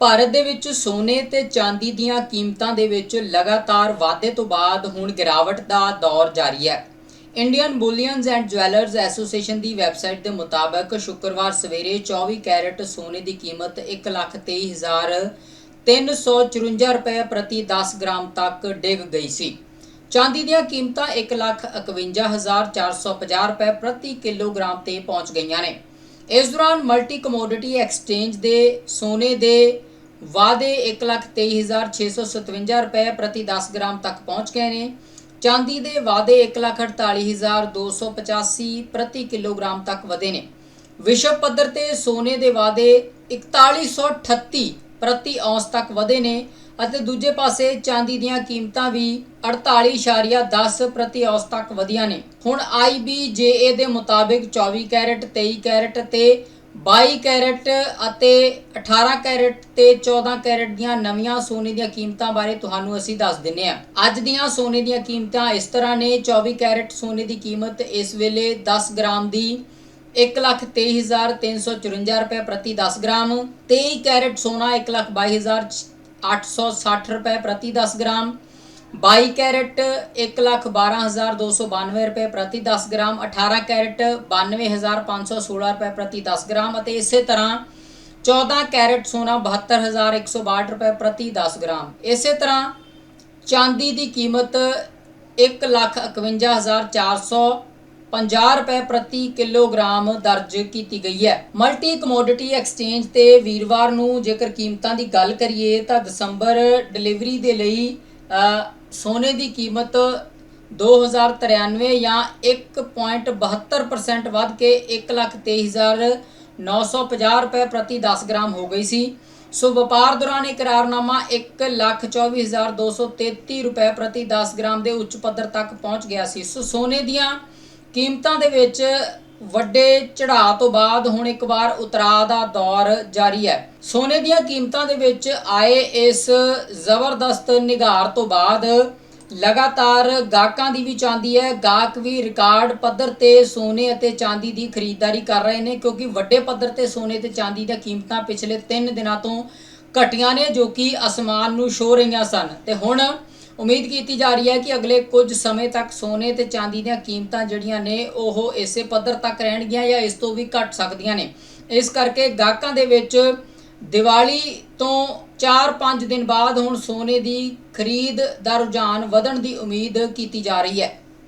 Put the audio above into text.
ਭਾਰਤ ਦੇ ਵਿੱਚ ਸੋਨੇ ਤੇ ਚਾਂਦੀ ਦੀਆਂ ਕੀਮਤਾਂ ਦੇ ਵਿੱਚ ਲਗਾਤਾਰ ਵਾਧੇ ਤੋਂ ਬਾਅਦ ਹੁਣ ਗਿਰਾਵਟ ਦਾ ਦੌਰ ਜਾਰੀ ਹੈ। Indian bullions and jewellers association the website ਦੇ ਮੁਤਾਬਕ ਸ਼ੁੱਕਰਵਾਰ ਸਵੇਰੇ 24 ਕੈਰਟ ਸੋਨੇ ਦੀ ਕੀਮਤ 1,23,354 ਰੁਪਏ ਪ੍ਰਤੀ 10 ਗ੍ਰਾਮ ਤੱਕ ਡਿੱਗ ਗਈ ਸੀ। ਚਾਂਦੀ ਦੀਆਂ ਕੀਮਤਾਂ 1,51,450 ਰੁਪਏ ਪ੍ਰਤੀ ਕਿਲੋਗ੍ਰਾਮ ਤੇ ਪਹੁੰਚ ਗਈਆਂ ਨੇ। ਇਸ ਦੌਰਾਨ ਮਲਟੀ ਕਮੋਡਿਟੀ ਐਕਸਚੇਂਜ ਦੇ ਸੋਨੇ ਦੇ ਵਾਅਦੇ 1,23,657 ਰੁਪਏ ਪ੍ਰਤੀ 10 ਗ੍ਰਾਮ ਤੱਕ ਪਹੁੰਚ ਗਏ ਨੇ। ਚਾਂਦੀ ਦੇ ਵਾਅਦੇ 1,48,285 ਪ੍ਰਤੀ ਕਿਲੋਗ੍ਰਾਮ ਤੱਕ ਵਧੇ ਨੇ। ਵਿਸ਼ਵ ਪੱਧਰ ਤੇ ਸੋਨੇ ਦੇ ਵਾਅਦੇ 4138 ਪ੍ਰਤੀ ਔਂਸ ਤੱਕ ਵਧੇ ਨੇ ਅਤੇ ਦੂਜੇ ਪਾਸੇ ਚਾਂਦੀ ਦੀਆਂ ਕੀਮਤਾਂ ਵੀ 48.10 ਪ੍ਰਤੀ ਔਂਸ ਤੱਕ ਵਧੀਆਂ ਨੇ। ਹੁਣ IBJA ਦੇ ਮੁਤਾਬਿਕ 24 ਕੈਰਟ 23 ਕੈਰਟ ਤੇ 22 ਕੈਰਟ ਅਤੇ 18 ਕੈਰਟ ਤੇ 14 ਕੈਰਟ ਦੀਆਂ ਨਵੀਆਂ ਸੋਨੇ ਦੀਆਂ ਕੀਮਤਾਂ ਬਾਰੇ ਤੁਹਾਨੂੰ ਅਸੀਂ ਦੱਸ ਦਿੰਨੇ ਆ। ਅੱਜ ਦੀਆਂ ਸੋਨੇ ਦੀਆਂ ਕੀਮਤਾਂ ਇਸ ਤਰ੍ਹਾਂ ਨੇ 24 ਕੈਰਟ ਸੋਨੇ ਦੀ ਕੀਮਤ ਇਸ ਵੇਲੇ 10 ਗ੍ਰਾਮ ਦੀ 1,23,354 ਰੁਪਏ ਪ੍ਰਤੀ 10 ਗ੍ਰਾਮ 23 ਕੈਰਟ ਸੋਨਾ 1,22,860 ਰੁਪਏ ਪ੍ਰਤੀ 10 ਗ੍ਰਾਮ 22 ਕੈਰਟ 1,12,292 ਰੁਪਏ ਪ੍ਰਤੀ 10 ਗ੍ਰਾਮ 18 ਕੈਰਟ 92,516 ਰੁਪਏ ਪ੍ਰਤੀ 10 ਗ੍ਰਾਮ ਅਤੇ ਇਸੇ ਤਰ੍ਹਾਂ 14 ਕੈਰਟ ਸੋਨਾ 72162 ਰੁਪਏ ਪ੍ਰਤੀ 10 ਗ੍ਰਾਮ। ਇਸੇ ਤਰ੍ਹਾਂ ਚਾਂਦੀ ਦੀ ਕੀਮਤ 1,51,450 ਰੁਪਏ ਪ੍ਰਤੀ ਕਿਲੋਗ੍ਰਾਮ ਦਰਜ ਕੀਤੀ ਗਈ ਹੈ। ਮਲਟੀ ਕਮੋਡਿਟੀ ਐਕਸਚੇਂਜ ਤੇ ਵੀਰਵਾਰ ਨੂੰ ਜੇਕਰ ਕੀਮਤਾਂ ਦੀ ਗੱਲ ਕਰੀਏ ਤਾਂ ਦਸੰਬਰ ਡਿਲੀਵਰੀ ਦੇ ਲਈ ਸੋਨੇ ਦੀ ਕੀਮਤ 2093 ਜਾਂ 1.72% ਵੱਧ ਕੇ 1,23,950 ਰੁਪਏ ਪ੍ਰਤੀ 10 ਗ੍ਰਾਮ ਹੋ ਗਈ ਸੀ। ਸੋ ਵਪਾਰ ਦੌਰਾਨ ਇਹ ਕਰਾਰਨਾਮਾ 1,24,233 ਰੁਪਏ ਪ੍ਰਤੀ 10 ਗ੍ਰਾਮ ਦੇ ਉੱਚ ਪੱਧਰ ਤੱਕ ਪਹੁੰਚ ਗਿਆ ਸੀ। ਸੋ ਸੋਨੇ ਦੀਆਂ ਕੀਮਤਾਂ ਦੇ ਵਿੱਚ ਵੱਡੇ ਚੜਾਅ ਤੋਂ ਬਾਅਦ ਹੁਣ ਇੱਕ ਵਾਰ ਉਤਰਾਅ ਦਾ ਦੌਰ ਜਾਰੀ ਹੈ। ਸੋਨੇ ਦੀਆਂ ਕੀਮਤਾਂ ਦੇ ਵਿੱਚ ਆਏ ਇਸ ਜ਼ਬਰਦਸਤ ਨਿਗਾਰ ਤੋਂ ਬਾਅਦ ਲਗਾਤਾਰ ਗਾਹਕਾਂ ਦੀ ਵੀ ਚਾਂਦੀ ਹੈ। ਗਾਹਕ ਵੀ ਰਿਕਾਰਡ ਪੱਧਰ ਤੇ ਸੋਨੇ ਅਤੇ ਚਾਂਦੀ ਦੀ ਖਰੀਦਦਾਰੀ ਕਰ ਰਹੇ ਨੇ ਕਿਉਂਕਿ ਵੱਡੇ ਪੱਧਰ ਤੇ ਸੋਨੇ ਤੇ ਚਾਂਦੀ ਦੀਆਂ ਕੀਮਤਾਂ ਪਿਛਲੇ 3 ਦਿਨਾਂ ਤੋਂ ਘਟੀਆਂ ਨੇ ਜੋ ਕਿ ਅਸਮਾਨ ਨੂੰ ਛੋ ਰਹੀਆਂ ਸਨ। ਤੇ ਹੁਣ ਉਮੀਦ ਕੀਤੀ ਜਾ ਰਹੀ ਹੈ ਕਿ ਅਗਲੇ ਕੁਝ ਸਮੇਂ ਤੱਕ ਸੋਨੇ ਤੇ ਚਾਂਦੀ ਦੀਆਂ ਕੀਮਤਾਂ ਜਿਹੜੀਆਂ ਨੇ, ਉਹ ਇਸੇ ਪੱਧਰ ਤੱਕ ਰਹਿਣਗੀਆਂ ਜਾਂ ਇਸ ਤੋਂ ਵੀ ਘਟ ਸਕਦੀਆਂ ਨੇ। ਇਸ ਕਰਕੇ ਗਾਹਕਾਂ ਦੇ ਵਿੱਚ ਦੀਵਾਲੀ ਤੋਂ 4-5 ਦਿਨ ਬਾਅਦ ਹੁਣ ਸੋਨੇ ਦੀ ਖਰੀਦ ਦਾ ਰੁਝਾਨ ਵਧਣ ਦੀ ਉਮੀਦ ਕੀਤੀ ਜਾ ਰਹੀ ਹੈ।